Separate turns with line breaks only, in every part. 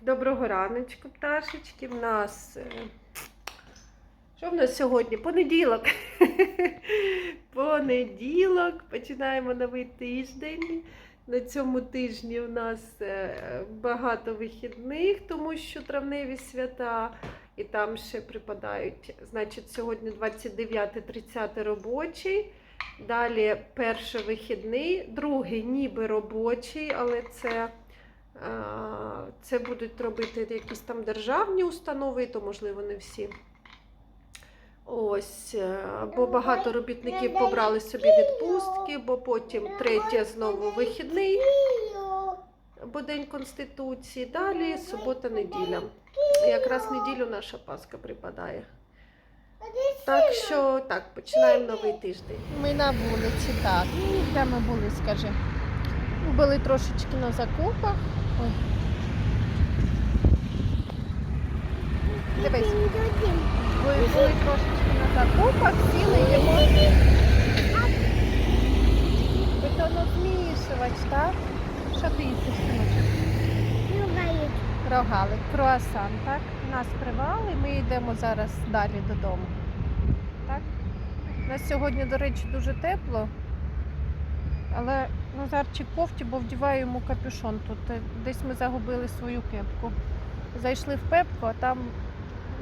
Доброго раночку, пташечки. В нас. е, Що в нас сьогодні? Понеділок. Понеділок. Починаємо новий тиждень. На цьому тижні у нас е, багато вихідних, тому що травневі свята. І там ще припадають. Значить, сьогодні 29-30 робочий. Далі перший вихідний, другий ніби робочий, але це. Це будуть робити якісь там державні установи, то можливо не всі. Ось, е, бо багато робітників побрали собі відпустки, бо потім третє знову вихідний, бо День Конституції. Далі субота-неділя. Якраз неділю наша Пасха припадає. Так що так, починаємо новий тиждень.
Ми на вулиці, так. Де ми були, скажи? Були трошечки на закупах. Ой. Дивись, ви були трошечки на закупах, сіли їмо. Бетонозмішувач, так? Що ти їсиш, синочок? Рогалик, круасан, так? Нас привали, ми йдемо зараз далі додому. Так? У нас сьогодні, до речі, дуже тепло. Але Назарчик кофті, бо вдіваю йому капюшон тут. Е, Десь ми загубили свою кепку. Зайшли в пепку, а там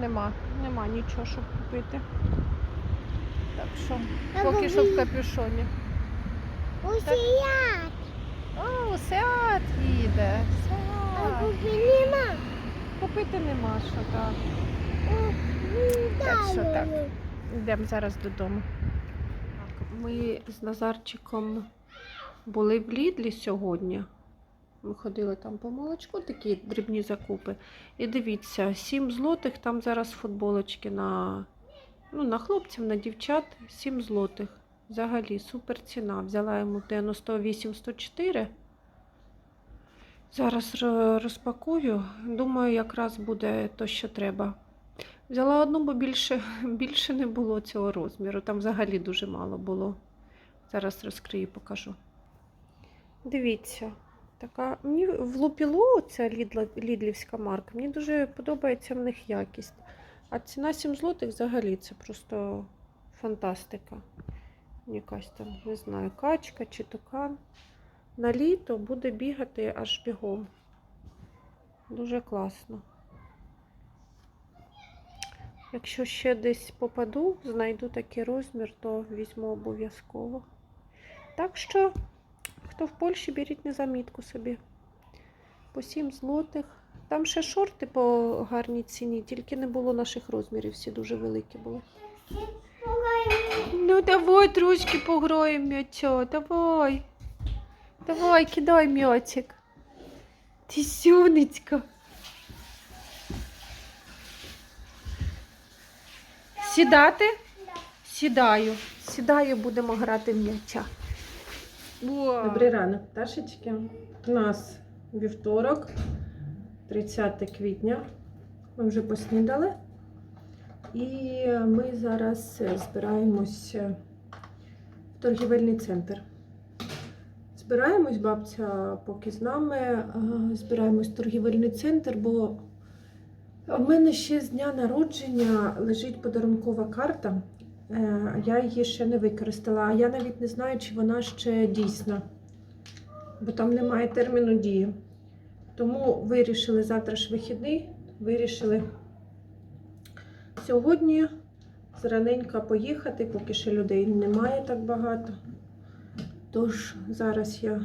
нема, нема нічого, щоб купити. Так що, поки що в капюшоні. О, Сеат їде. Сеат. Купити нема що так. Так що так. Йдемо зараз додому.
Ми з Назарчиком були в Лідлі сьогодні. Ми ходили там по молочку, такі дрібні закупи. І дивіться, 7 злотих, там зараз футболочки на, ну, на хлопців, на дівчат 7 злотих. Взагалі супер ціна. Взяла йому 98-104. Зараз розпакую. Думаю, якраз буде то, що треба. Взяла одну, бо більше, більше не було цього розміру. Там взагалі дуже мало було. Зараз розкрию, покажу. Дивіться, така мені в лупіло ця лідла, лідлівська марка. Мені дуже подобається в них якість. А ціна 7 злотих взагалі це просто фантастика. Якась там, не знаю, качка чи тукан. На літо буде бігати аж бігом. Дуже класно. Якщо ще десь попаду, знайду такий розмір, то візьму обов'язково. Так що, хто в Польщі, беріть на замітку собі. По 7 злотих. Там ще шорти по гарній ціні, тільки не було наших розмірів, всі дуже великі були. Ну давай трошки пограємо м'яча, давай. Давай, кидай м'ячик. Ти сюнечка. Сідати? Сідаю. Сідаю, будемо грати в м'яча. Добрий ранок, пташечки. У нас вівторок, 30 квітня. Ми вже поснідали. І ми зараз збираємось в торгівельний центр. Збираємось, бабця поки з нами. Збираємось в торгівельний центр, бо в мене ще з дня народження лежить подарункова карта. Е, Я її ще не використала, а я навіть не знаю, чи вона ще дійсна, бо там немає терміну дії. Тому вирішили завтра ж вихідний, вирішили сьогодні зраненько поїхати, поки ще людей немає так багато. Тож зараз я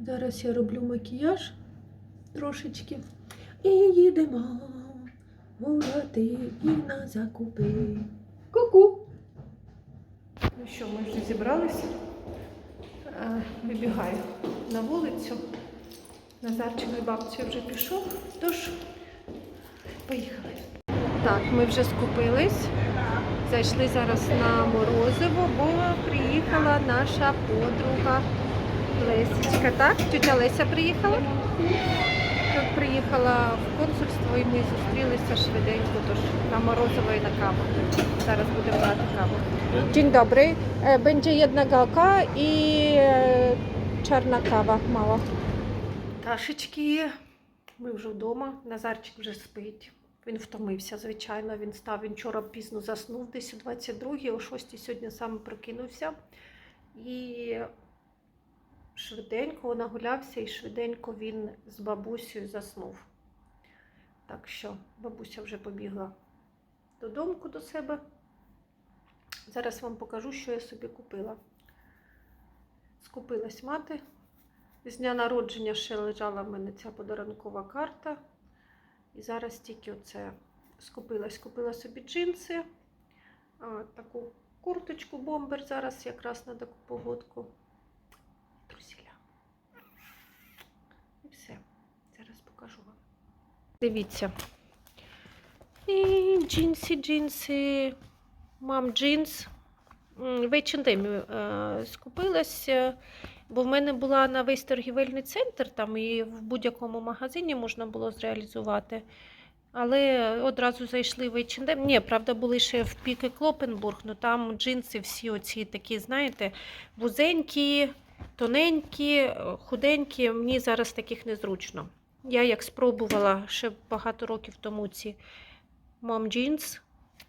зараз я роблю макіяж трошечки. І їдемо гуляти і на закупи. Ку-ку. Ну що, ми вже зібралися. Вибігаю на вулицю. Назарчик з бабцею вже пішов. Тож, поїхали. Так, ми вже скупились. Зайшли зараз на морозиво, бо приїхала наша подруга Лесечка. Так? Тетя Леся приїхала? Приїхала в консульство і ми зустрілися швиденько, тож на морозиво і на каву. Зараз будемо брати каву. Dzień dobry. E, Będzie jedna galka i e, czarna kawa mała. Taszyczki Ми вже вдома. Назарчик вже спить. Він втомився, звичайно. Він став, він вчора пізно заснув, десь о 22 о 6 сьогодні саме прокинувся. І швиденько нагулявся, і швиденько він з бабусею заснув. Так що бабуся вже побігла додому до себе. Зараз вам покажу, що я собі купила. Скупилась мати. З дня народження ще лежала в мене ця подарункова карта. І зараз тільки оце скупилась. Купила собі джинси, таку курточку, бомбер зараз якраз на таку погодку. Трусіля. І все. Зараз покажу вам. Дивіться. І джинси, джинси. Мам джинс. В H&M е, скупилась, е, бо в мене була на весь торгівельний центр, там і в будь-якому магазині можна було зреалізувати. Але одразу зайшли в H&M. Ні, правда, були ще в Піке Клопенбург, але там джинси всі оці такі, знаєте, вузенькі, тоненькі, е, худенькі. Мені зараз таких незручно. Я як спробувала ще багато років тому ці мам джинс,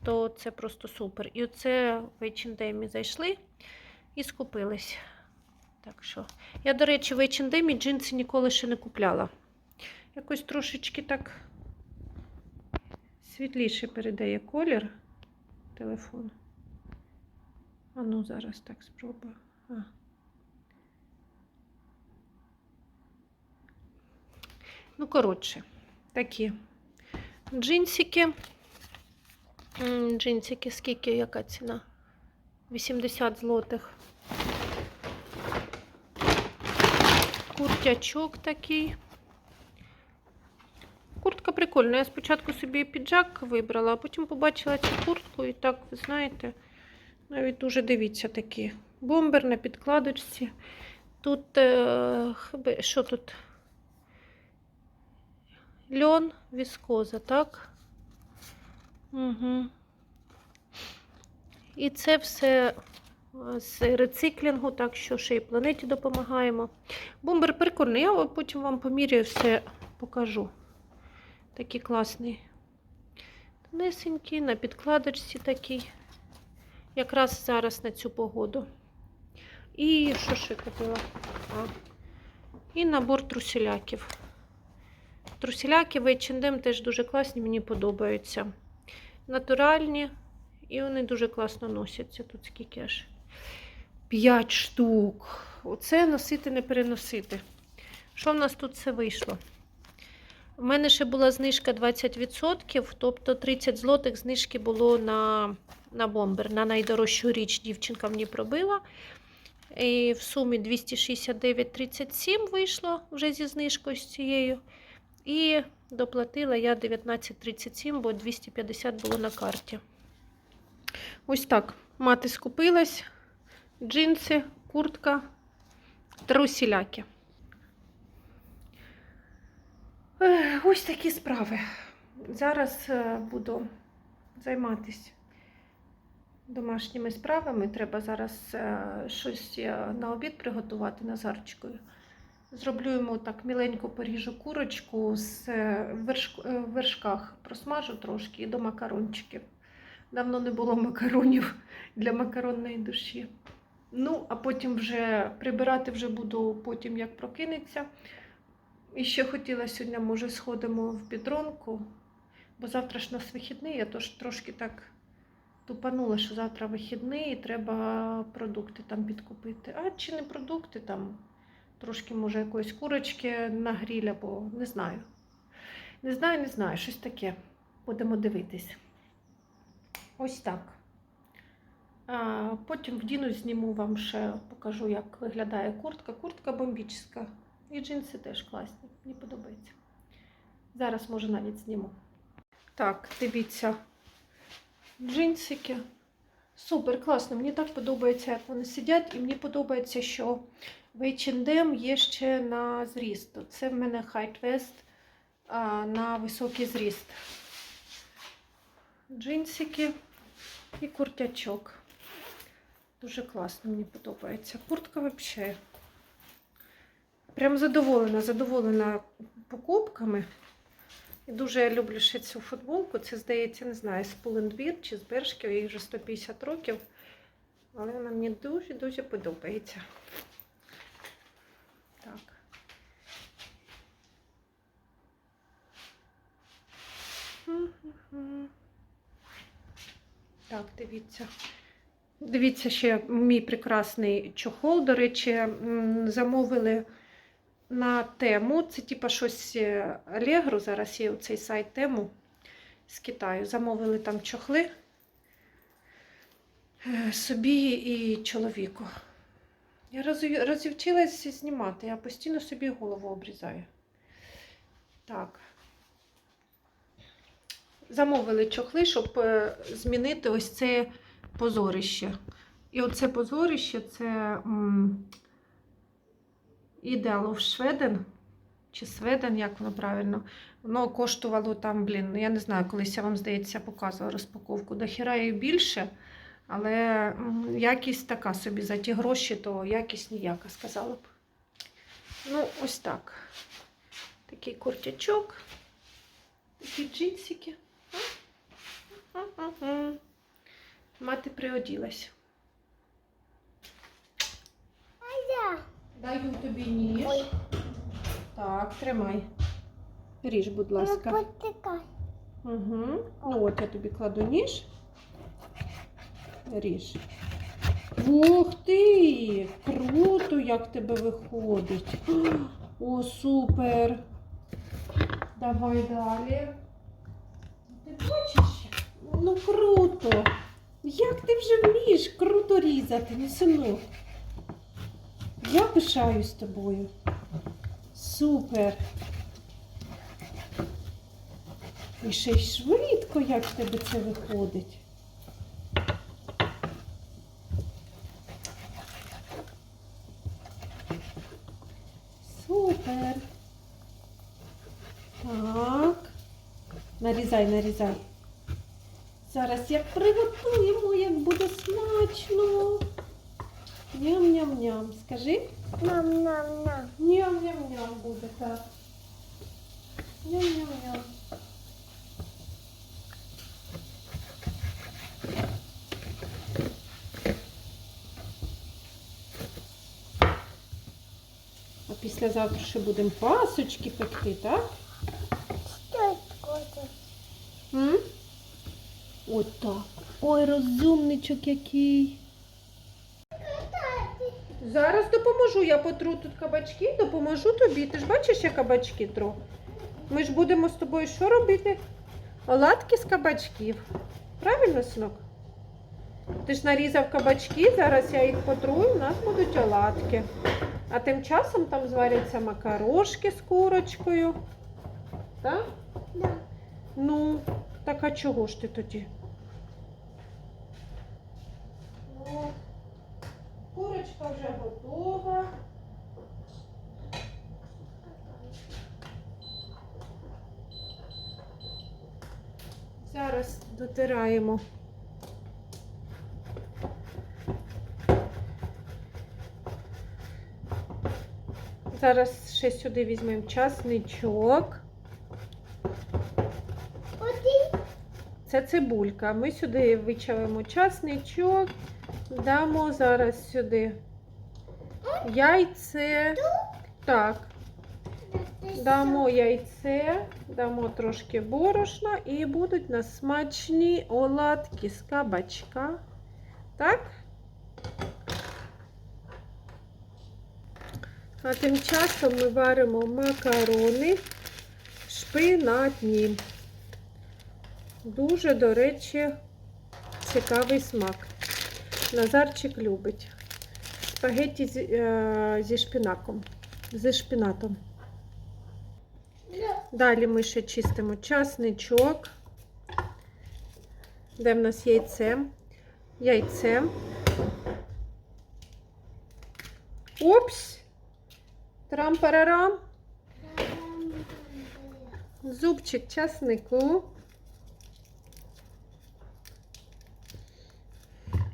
то це просто супер. І оце в H&M зайшли і скупились. Так що, я, до речі, в H&M джинси ніколи ще не купляла. Якось трошечки так світліше передає колір телефон. А ну, зараз так спробую. А. Ну, коротше, такі джинсики. Джинсики, скільки, яка ціна? 80 злотих. Куртячок такий. Куртка прикольна. Я спочатку собі піджак вибрала, а потім побачила цю куртку і так, ви знаєте, навіть дуже дивіться такі. Бомбер на підкладочці. Тут, е, що тут? Льон, віскоза, так? Угу. І це все е, з рециклінгу, так що ще й планеті допомагаємо. Бомбер прикольний, я потім вам поміряю все покажу. Такий класний. Тонесенький, на підкладочці такий. Якраз зараз на цю погоду. І що ще купила? А. І набор трусіляків. Трусіляки в H&M теж дуже класні, мені подобаються. Натуральні, і вони дуже класно носяться. Тут скільки аж 5 штук. Оце носити не переносити. Що в нас тут все вийшло? У мене ще була знижка 20%, тобто 30 злотих знижки було на, на бомбер. На найдорожчу річ дівчинка мені пробила. І в сумі 269,37 вийшло вже зі знижкою з цією. І доплатила я 19,37, бо 250 було на карті. Ось так. Мати скупилась. Джинси, куртка, трусіляки. Ось такі справи. Зараз е, буду займатися домашніми справами. Треба зараз е, щось е, на обід приготувати Назарчикою. Зроблю йому так міленько поріжу курочку з е, верш... е, вершках, просмажу трошки і до макарончиків. Давно не було макаронів для макаронної душі. Ну, а потім вже прибирати вже буду потім, як прокинеться. І ще хотіла сьогодні, може, сходимо в підронку, бо завтра ж нас вихідний, я тож трошки так тупанула, що завтра вихідний і треба продукти там підкупити. А чи не продукти там? Трошки, може, якоїсь курочки на гріль або не знаю. Не знаю, не знаю, щось таке. Будемо дивитись. Ось так. А, потім вдіну, зніму вам ще покажу, як виглядає куртка. Куртка бомбічна. І джинси теж класні. Мені подобається. Зараз, може, навіть зніму. Так, дивіться. Джинсики. Супер, класно. Мені так подобається, як вони сидять, і мені подобається, що H&M є ще на зріст. Це в мене а, на високий зріст. Джинсики і куртячок. Дуже класно, мені подобається. Куртка взагалі прям задоволена, задоволена покупками. І дуже я люблю ще цю футболку. Це, здається, не знаю, з Пулендвір чи з Бершків, їй вже 150 років. Але вона мені дуже-дуже подобається. Так. Так, дивіться. Дивіться ще мій прекрасний чохол. До речі, замовили на тему. Це типа щось е, Allegro. Зараз є цей сайт тему з Китаю. Замовили там чохли е, собі і чоловіку. Я роз- розвчилася знімати, я постійно собі голову обрізаю. Так. Замовили чохли, щоб е, змінити ось це позорище. І оце позорище це of Sweden, чи Сведен, як воно правильно. Воно коштувало там, блін, я не знаю, колись я вам здається, показувала розпаковку. До хіра і більше, але якість така собі за ті гроші, то якість ніяка, сказала б. Ну, ось так. Такий куртячок, такі джинсики. Мати приоділась. Даю тобі ніж.
Ой,
Так, тримай. Ріж, будь ласка.
ну потикай.
Угу. Ну от я тобі кладу ніж. Ріж. Ух ти! Круто, як тебе виходить. О, супер. Давай далі. Ти бачиш? Ну круто. Як ти вже вмієш круто різати, ну синок. Я пишаюсь тобою. Супер. І ще й швидко, як в тебе це виходить. Супер. Так. Нарізай, нарізай. Зараз як приготуємо, як буде смачно. Ням-ням-ням. Скажи.
Нам-нам-нам.
Ням-ням-ням буде так. Ням-ням-ням. А післязавтра ще будемо пасочки пекти, так?
Що це?
М? От так. Ой, розумничок який. Зараз допоможу. Я потру тут кабачки, допоможу тобі. Ти ж бачиш, я кабачки тру. Ми ж будемо з тобою що робити? Оладки з кабачків. Правильно, синок? Ти ж нарізав кабачки, зараз я їх потру, і в нас будуть оладки. А тим часом там зваряться макарошки з курочкою. Так?
Да.
Ну, так а чого ж ти тоді? Ну, курочка вже готова. Зараз дотираємо. Зараз ще сюди візьмемо часничок. Це цибулька. Ми сюди вичавимо часничок, дамо зараз сюди яйце. Так, дамо яйце, дамо трошки борошна і будуть на смачні оладки з кабачка. Так? А тим часом ми варимо макарони шпинатні. Дуже, до речі, цікавий смак. Назарчик любить. Спагетті зі, е, зі шпинаком. Зі шпинатом. Далі ми ще чистимо часничок. Де в нас яйце? Яйце. Опс! Трам-парарам. Зубчик часнику.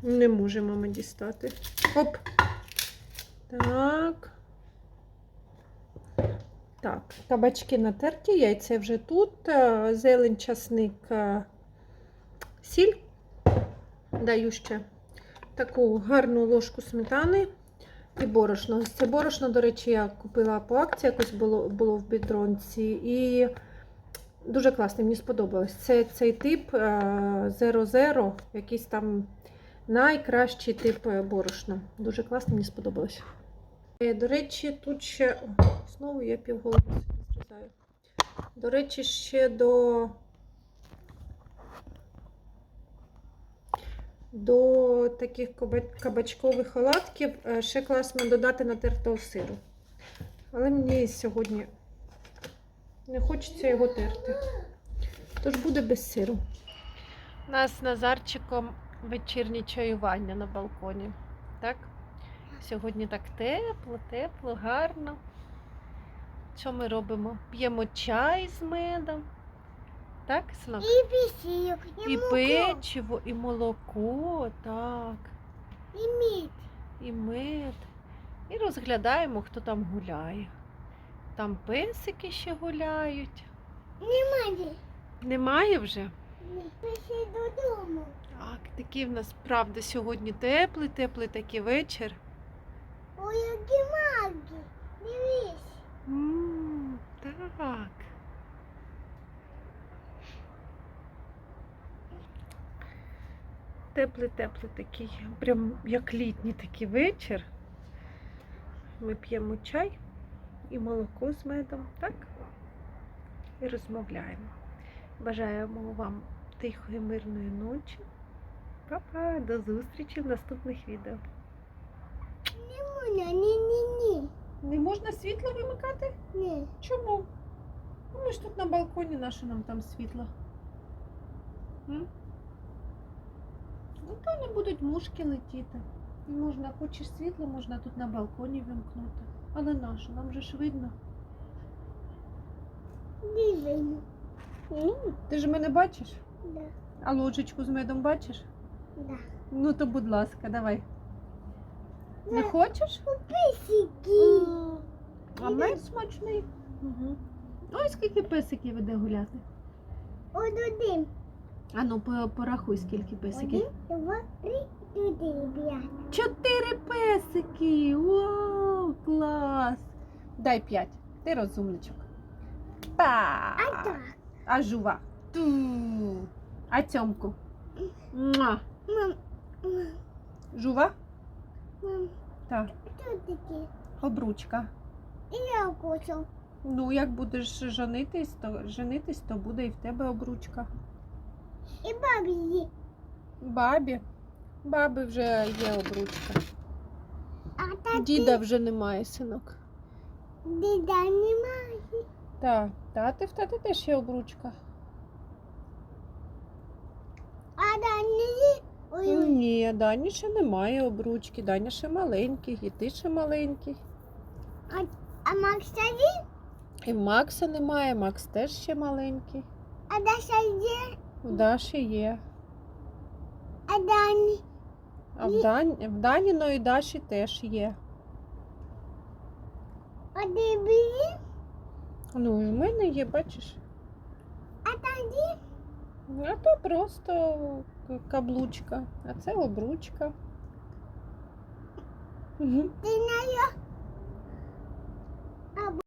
Не можемо ми дістати. Оп. Так. Так, кабачки натерті, яйця вже тут, е, зелень, часник, е, сіль. Даю ще таку гарну ложку сметани і борошно. Це борошно, до речі, я купила по акції, якось було, було в бідронці. І дуже класно, мені сподобалось. Це цей тип е, Zero Zero, якийсь там найкращий тип е, борошна. Дуже класно, мені сподобалось. Е, До речі, тут ще. О, знову я півголови собі зрізаю. До речі, ще до. До таких кабачкових оладків е, ще класно додати натертого сиру. Але мені сьогодні не хочеться його терти. Тож буде без сиру.
У нас з Назарчиком вечірнє чаювання на балконі. Так? Сьогодні так тепло, тепло, гарно. Що ми робимо? П'ємо чай з медом. Так, синок?
І пісію, і,
І
муку,
печиво, і молоко, так,
і мід.
і мед. І розглядаємо, хто там гуляє. Там песики ще гуляють.
Немає.
Немає вже?
Пішли додому.
Так, такий в нас правда сьогодні теплий, теплий такий вечір.
Ой, які маги. Дивись.
м так. Теплий, теплий такий, прям як літній такий вечір. Ми п'ємо чай і молоко з медом, так? І розмовляємо. Бажаємо вам тихої, мирної ночі. Па-па, до зустрічі в наступних відео.
Муня, ні, ні, ні.
Не можна світло вимикати?
Ні.
Чому? Ну, ми ж тут на балконі, наше нам там світло. М? Ну, то не будуть мушки летіти. І можна, хочеш світло, можна тут на балконі вимкнути. Але наше, нам же ж видно.
Дивись.
Ну, ти ж мене бачиш?
Да,
А ложечку з медом бачиш?
Да.
Ну то будь ласка, давай. Не
Да.
хочеш?
Писики.
А мед смачний. Угу. Ой, скільки песиків іде гуляти.
Один.
А ну по- порахуй, скільки песиків.
Один, два, три, чотири, п'ять.
Чотири песики! Вау, клас! Дай п'ять. Ти розумничок. Па!
А так.
А жува. Ту. А цьомку. Муа.
Мам,
Жува?
мам,
Так.
що таке?
Обручка.
І я хочу.
Ну, як будеш женитись, то женитись, то буде і в тебе обручка.
І бабі.
Бабі. Баби вже є обручка.
А таті
Діда вже немає, синок.
діда немає.
Так, тати в тати теж є обручка.
А. Ой, ой.
Ні, Дані ще немає обручки. Даня ще маленький, і ти ще маленький.
А Макса є?
І Макса немає, Макс теж ще маленький.
А Даша є?
У Даші є.
А Дані?
А в, Дан... в Даніної Даші теж є.
А Дебі є?
Ну, і в мене є, бачиш.
А тоді?
А то просто каблучка, а це обручка.
Угу.